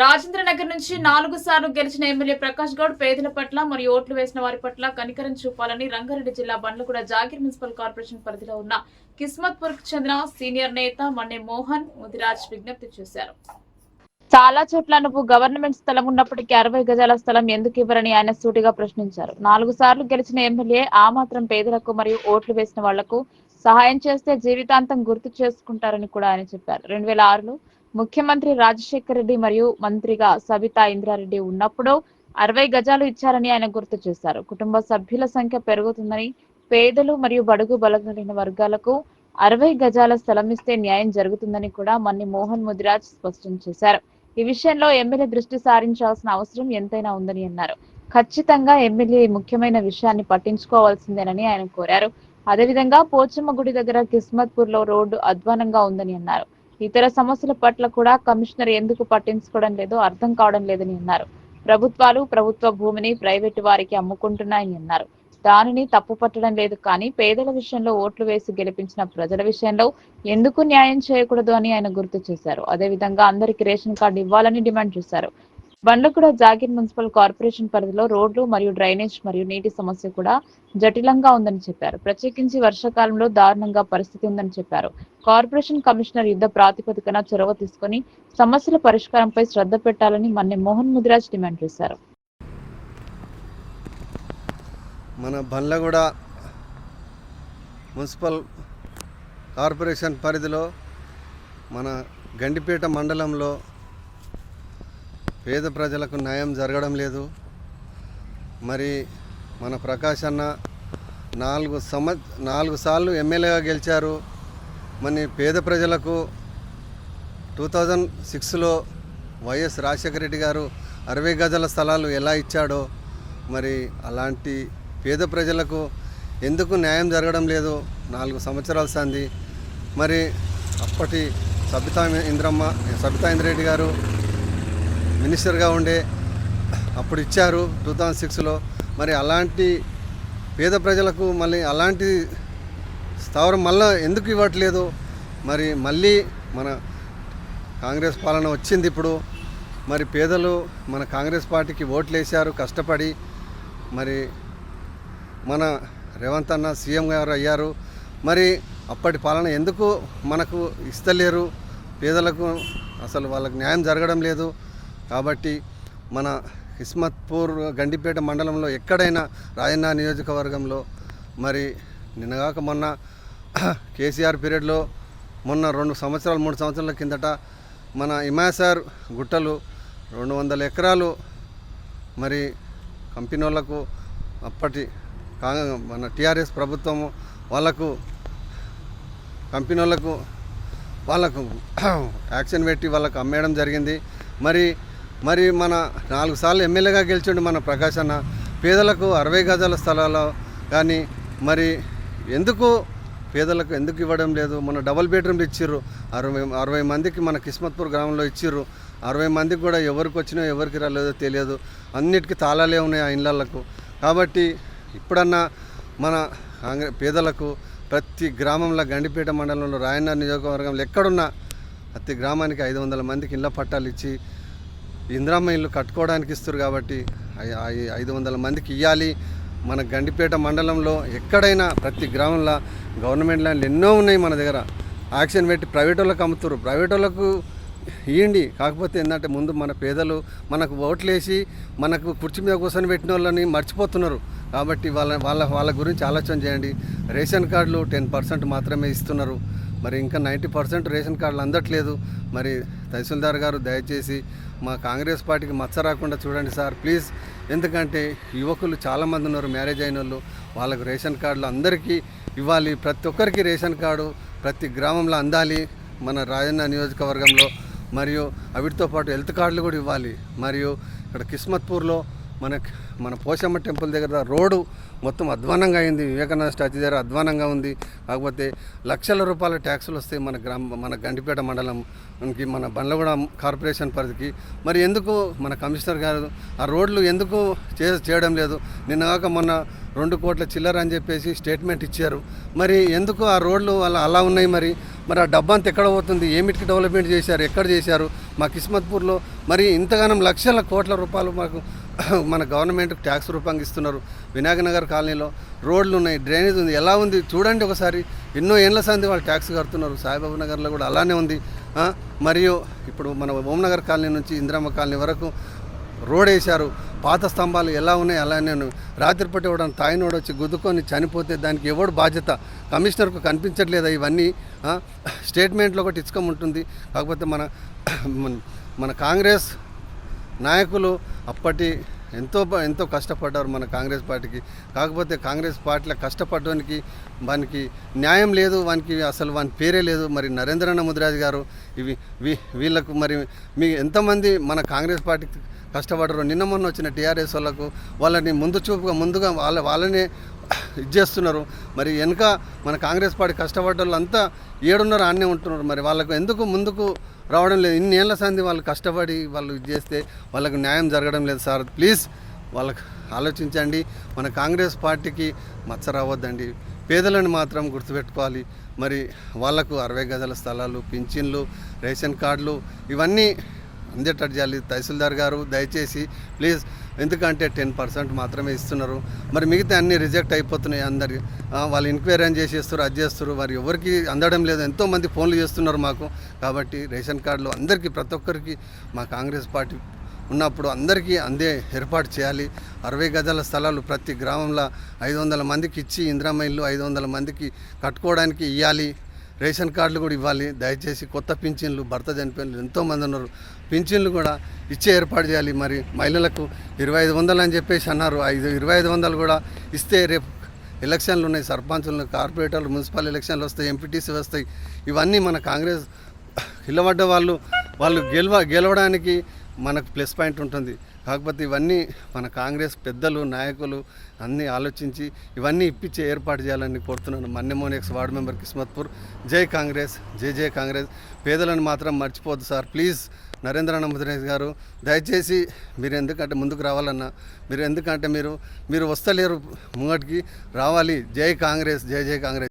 రాజేంద్ర నగర్ నుంచి నాలుగు సార్లు గెలిచిన ఎమ్మెల్యే ప్రకాష్ గౌడ్ పేదల పట్ల మరియు ఓట్లు వేసిన వారి పట్ల కనికరం చూపాలని రంగారెడ్డి జిల్లా బండ్లగూడ జాగీర్ మున్సిపల్ కార్పొరేషన్ పరిధిలో ఉన్న కిస్మత్పూర్కు చెందిన సీనియర్ నేత మన్నే మోహన్ ముదిరాజ్ విజ్ఞప్తి చేశారు. చాలా చోట్ల నువ్వు గవర్నమెంట్ స్థలం ఉన్నప్పటికీ అరవై గజాల స్థలం ఎందుకు ఇవ్వరని ఆయన సూటిగా ప్రశ్నించారు. నాలుగు సార్లు గెలిచిన ఎమ్మెల్యే ఆ మాత్రం పేదలకు మరియు ఓట్లు వేసిన వాళ్ళకు సహాయం చేస్తే జీవితాంతం గుర్తు చేసుకుంటారని కూడా ఆయన చెప్పారు. రెండు వేల ఆరులో ముఖ్యమంత్రి రాజశేఖర్ రెడ్డి మరియు మంత్రిగా సబితా ఇంద్రారెడ్డి ఉన్నప్పుడు అరవై గజాలు ఇచ్చారని ఆయన గుర్తు చేశారు. కుటుంబ సభ్యుల సంఖ్య పెరుగుతుందని పేదలు మరియు బడుగు బలగలిగిన వర్గాలకు అరవై గజాల స్థలం ఇస్తే న్యాయం జరుగుతుందని కూడా మన్ని మోహన్ ముదిరాజ్ స్పష్టం చేశారు. ఈ విషయంలో ఎమ్మెల్యే దృష్టి సారించాల్సిన అవసరం ఎంతైనా ఉందని అన్నారు. ఖచ్చితంగా ఎమ్మెల్యే ముఖ్యమైన విషయాన్ని పట్టించుకోవాల్సిందేనని ఆయన కోరారు. అదేవిధంగా పోచమ్మ గుడి దగ్గర కిస్మత్పూర్లో రోడ్డు అధ్వానంగా ఉందని అన్నారు. ఇతర సమస్యల పట్ల కూడా కమిషనర్ ఎందుకు పట్టించుకోవడం లేదో అర్థం కావడం లేదని అన్నారు. ప్రభుత్వాలు ప్రభుత్వ భూమిని ప్రైవేటు వారికి అమ్ముకుంటున్నాయని అన్నారు. దానిని తప్పు పట్టడం లేదు కానీ పేదల విషయంలో ఓట్లు వేసి గెలిపించిన ప్రజల విషయంలో ఎందుకు న్యాయం చేయకూడదు అని ఆయన గుర్తు చేశారు. అదేవిధంగా అందరికీ రేషన్ కార్డు ఇవ్వాలని డిమాండ్ చేశారు. బండ్లగూడ జాగీర్ మున్సిపల్ కార్పొరేషన్ పరిధిలో రోడ్లు మరియు డ్రైనేజ్ మరియు నీటి సమస్య కూడా జటిలంగా ఉందని చెప్పారు. ప్రత్యేకించి వర్షాకాలంలో దారుణంగా పరిస్థితి ఉందని చెప్పారు. కార్పొరేషన్ కమిషనర్ యుద్ధ ప్రాతిపదికన చొరవ తీసుకుని సమస్యల పరిష్కారంపై శ్రద్ధ పెట్టాలని మన్నె మోహన్ ముదిరాజ్ డిమాండ్ చేశారు. మన బండ్లగూడ మున్సిపల్ కార్పొరేషన్ పరిధిలో మన గండిపేట మండలంలో పేద ప్రజలకు న్యాయం జరగడం లేదు. మరి మన ప్రకాష్ అన్న నాలుగు సంవ నాలుగు సార్లు ఎమ్మెల్యేగా గెలిచారు. మరి పేద ప్రజలకు టూ థౌజండ్ సిక్స్లో వైఎస్ రాజశేఖర రెడ్డి గారు అరవై గజల స్థలాలు ఎలా ఇచ్చాడో మరి అలాంటి పేద ప్రజలకు ఎందుకు న్యాయం జరగడం లేదు నాలుగు సంవత్సరాలు సంది మరి అప్పటి సబితా ఇంద్రమ్మ సబితా ఇంద్రెడ్డి గారు మినిస్టర్గా ఉండే అప్పుడు ఇచ్చారు టూ థౌజండ్ సిక్స్లో. మరి అలాంటి పేద ప్రజలకు మళ్ళీ అలాంటి స్థావరం మళ్ళీ ఎందుకు ఇవ్వట్లేదు? మరి మళ్ళీ మన కాంగ్రెస్ పాలన వచ్చింది ఇప్పుడు. మరి పేదలు మన కాంగ్రెస్ పార్టీకి ఓట్లు వేశారు కష్టపడి. మరి మన రేవంత్ అన్న సీఎం గారు అయ్యారు. మరి అప్పటి పాలన ఎందుకు మనకు ఇస్తలేరు? పేదలకు అసలు వాళ్ళకి న్యాయం జరగడం లేదు. కాబట్టి మన కిస్మత్పూర్ గండిపేట మండలంలో ఎక్కడైనా రాయన్న నియోజకవర్గంలో మరి నిన్నగాక మొన్న కేసీఆర్ పీరియడ్లో మొన్న రెండు సంవత్సరాలు మూడు సంవత్సరాల కిందట మన ఇమాసార్ గుట్టలు రెండు వందల ఎకరాలు మరి కంపెనీ వాళ్ళకు అప్పటి మన టీఆర్ఎస్ ప్రభుత్వము వాళ్ళకు కంపెనీ వాళ్ళకు వాళ్ళకు యాక్షన్ పెట్టి వాళ్ళకు అమ్మేయడం జరిగింది. మరి మరి మన నాలుగు సార్లు ఎమ్మెల్యేగా గెలిచిండు మన ప్రకాష్ అన్న. పేదలకు అరవై గజాల స్థలాలు కానీ మరి ఎందుకు పేదలకు ఎందుకు ఇవ్వడం లేదు? మన డబల్ బెడ్రూమ్లు ఇచ్చిర్రు. అరవై అరవై మందికి మన కిస్మత్పూర్ గ్రామంలో ఇచ్చిర్రు. అరవై మందికి కూడా ఎవరికి వచ్చినా ఎవరికి రాలేదో తెలియదు. అన్నిటికీ తాళాలే ఉన్నాయి ఆ ఇళ్ళకు కాబట్టి ఇప్పుడన్నా మన పేదలకు ప్రతి గ్రామంలో గండిపేట మండలంలో రాయన్న నియోజకవర్గంలో ఎక్కడున్నా ప్రతి గ్రామానికి ఐదు వందల మందికి ఇళ్ళ పట్టాలు ఇచ్చి ఇందిరామ్మ ఇల్లు కట్టుకోవడానికి ఇస్తారు కాబట్టి ఐదు వందల మందికి ఇవ్వాలి మన గండిపేట మండలంలో ఎక్కడైనా ప్రతి గ్రామంలో గవర్నమెంట్ ల్యాండ్లు ఎన్నో ఉన్నాయి మన దగ్గర. యాక్షన్ పెట్టి ప్రైవేట్ వాళ్ళకి అమ్ముతారు ప్రైవేట్ వాళ్ళకు ఇవ్వండి కాకపోతే ఏంటంటే ముందు మన పేదలు మనకు ఓట్లేసి మనకు కుర్చీ మీద కూర్చొని పెట్టిన వాళ్ళని మర్చిపోతున్నారు. కాబట్టి వాళ్ళ వాళ్ళ వాళ్ళ గురించి ఆలోచన చేయండి. రేషన్ కార్డులు టెన్ పర్సెంట్ మాత్రమే ఇస్తున్నారు. మరి ఇంకా నైంటీ పర్సెంట్ రేషన్ కార్డులు అందట్లేదు. మరి తహసీల్దార్ గారు దయచేసి మా కాంగ్రెస్ పార్టీకి మచ్చ రాకుండా చూడండి సార్. ప్లీజ్ ఎందుకంటే యువకులు చాలామంది ఉన్నారు మ్యారేజ్ అయిన వాళ్ళు. వాళ్ళకు రేషన్ కార్డులు అందరికీ ఇవ్వాలి. ప్రతి ఒక్కరికి రేషన్ కార్డు ప్రతి గ్రామంలో అందాలి. మన రాజన్న నియోజకవర్గంలో. మరియు అవిటితో పాటు హెల్త్ కార్డులు కూడా ఇవ్వాలి. మరియు ఇక్కడ కిస్మత్పూర్లో మన మన పోషమ్మ టెంపుల్ దగ్గర రోడ్డు మొత్తం అధ్వానంగా అయింది. వివేకానంద స్టాచ్యూ దగ్గర అధ్వానంగా ఉంది. కాకపోతే లక్షల రూపాయల ట్యాక్సులు వస్తాయి మన గ్రామ మన గండిపేట మండలంకి మన బండ్లగూడ కార్పొరేషన్ పరిధికి. మరి ఎందుకు మన కమిషనర్ గారు ఆ రోడ్లు ఎందుకు చే చేయడం లేదు? నిన్నగాక మొన్న రెండు కోట్ల చిల్లర అని చెప్పేసి స్టేట్మెంట్ ఇచ్చారు. మరి ఎందుకు ఆ రోడ్లు అలా అలా ఉన్నాయి మరి? మరి ఆ డబ్బు అంతా ఎక్కడ పోతుంది? ఏమిటికి డెవలప్మెంట్ చేశారు? ఎక్కడ చేశారు? మా కిస్మత్పూర్లో మరి ఇంతగానం లక్షల కోట్ల రూపాయలు మాకు మన గవర్నమెంట్ ట్యాక్స్ రూపంగా ఇస్తున్నారు. వినాయక నగర్ కాలనీలో రోడ్లు ఉన్నాయి డ్రైనేజ్ ఉంది. ఎలా ఉంది? చూడండి ఒకసారి. ఎన్నో ఏళ్ళ సంది వాళ్ళు ట్యాక్స్ కడుతున్నారు. సాయిబాబు నగర్లో కూడా అలానే ఉంది. మరియు ఇప్పుడు మన ఓంనగర్ కాలనీ నుంచి ఇందిరమ్మ కాలనీ వరకు రోడ్ వేశారు. పాత స్తంభాలు ఎలా ఉన్నాయి? అలానే నేను రాత్రిపూట ఇవ్వడం తాయినోడు వచ్చి గుద్దుకొని చనిపోతే దానికి ఎవడు బాధ్యత? కమిషనర్కు కనిపించట్లేదా ఇవన్నీ? స్టేట్మెంట్లో ఒకటి ఇచ్చుకం ఉంటుంది కాకపోతే మన- మన కాంగ్రెస్ నాయకులు అప్పటి ఎంతో బ- ఎంతో కష్టపడ్డారు మన కాంగ్రెస్ పార్టీకి. కాకపోతే కాంగ్రెస్ పార్టీలో కష్టపడడానికి వానికి న్యాయం లేదు వానికి అసలు వాని పేరే లేదు. మరి నరేంద్రన్న ముదిరాజు గారు ఇవి వీళ్ళకు మరి మీ ఎంతమంది మన కాంగ్రెస్ పార్టీ కష్టపడరు నిన్న మొన్న వచ్చిన టీఆర్ఎస్ వాళ్ళకు వాళ్ళని ముందు చూపుగా ముందుగా వాళ్ళ వాళ్ళనే ఇది చేస్తున్నారు. మరి వెనుక మన కాంగ్రెస్ పార్టీ కష్టపడ్డ వాళ్ళంతా ఏడున్నర ఆన్నే ఉంటున్నారు. మరి వాళ్ళకు ఎందుకు ముందుకు రావడం లేదు. ఇన్ని ఏళ్ళ సంది వాళ్ళు కష్టపడి వాళ్ళు ఇది చేస్తే వాళ్ళకు న్యాయం జరగడం లేదు సార్. ప్లీజ్ వాళ్ళకు ఆలోచించండి. మన కాంగ్రెస్ పార్టీకి మచ్చ రావద్దండి. పేదలను మాత్రం గుర్తుపెట్టుకోవాలి. మరి వాళ్ళకు అరవై గదుల స్థలాలు పింఛన్లు రేషన్ కార్డులు ఇవన్నీ అందేటట్టు చేయాలి. తహసీల్దార్ గారు దయచేసి ప్లీజ్ ఎందుకంటే టెన్ పర్సెంట్ మాత్రమే ఇస్తున్నారు. మరి మిగతా అన్ని రిజెక్ట్ అయిపోతున్నాయి అందరి వాళ్ళు ఎంక్వైరీ అని చేసేస్తారు అది చేస్తారు. మరి ఎవరికి అందడం లేదు. ఎంతోమంది ఫోన్లు చేస్తున్నారు మాకు. కాబట్టి రేషన్ కార్డులు అందరికీ ప్రతి ఒక్కరికి మా కాంగ్రెస్ పార్టీ ఉన్నప్పుడు అందరికీ అందే ఏర్పాటు చేయాలి. అరవై గజాల స్థలాలు ప్రతి గ్రామంలో ఐదు వందల మందికి ఇచ్చి ఇంద్రామైళ్ళు ఐదు వందల మందికి కట్టుకోవడానికి ఇవ్వాలి రేషన్ కార్డులు కూడా ఇవ్వాలి. దయచేసి కొత్త పింఛన్లు భర్త చనిపోయిన ఎంతోమంది ఉన్నారు. పింఛన్లు కూడా ఇచ్చే ఏర్పాటు చేయాలి. మరి మహిళలకు ఇరవై ఐదు వందలు అని చెప్పేసి అన్నారు. ఐదు ఇరవై ఐదు వందలు కూడా ఇస్తే రేపు ఎలక్షన్లు ఉన్నాయి. సర్పంచులు కార్పొరేటర్లు మున్సిపల్ ఎలక్షన్లు వస్తాయి ఎంపీటీసీ వస్తాయి. ఇవన్నీ మన కాంగ్రెస్ నిలబడ్డ వాళ్ళు వాళ్ళు గెలవ గెలవడానికి మనకు ప్లస్ పాయింట్ ఉంటుంది. కాకపోతే ఇవన్నీ మన కాంగ్రెస్ పెద్దలు నాయకులు అన్నీ ఆలోచించి ఇవన్నీ ఇప్పించే ఏర్పాటు చేయాలని కోరుతున్నాను. Mannemoni ex ward member Kismatpur. జై కాంగ్రెస్ జై జై కాంగ్రెస్. పేదలను మాత్రం మర్చిపోద్దు సార్. ప్లీజ్ నరేంద్ర నమ్మద్రేష్ గారు దయచేసి మీరు ఎందుకంటే ముందుకు రావాలన్నా మీరు ఎందుకంటే మీరు మీరు వస్తలేరు ముంగటికి రావాలి. జై కాంగ్రెస్ జై జై కాంగ్రెస్.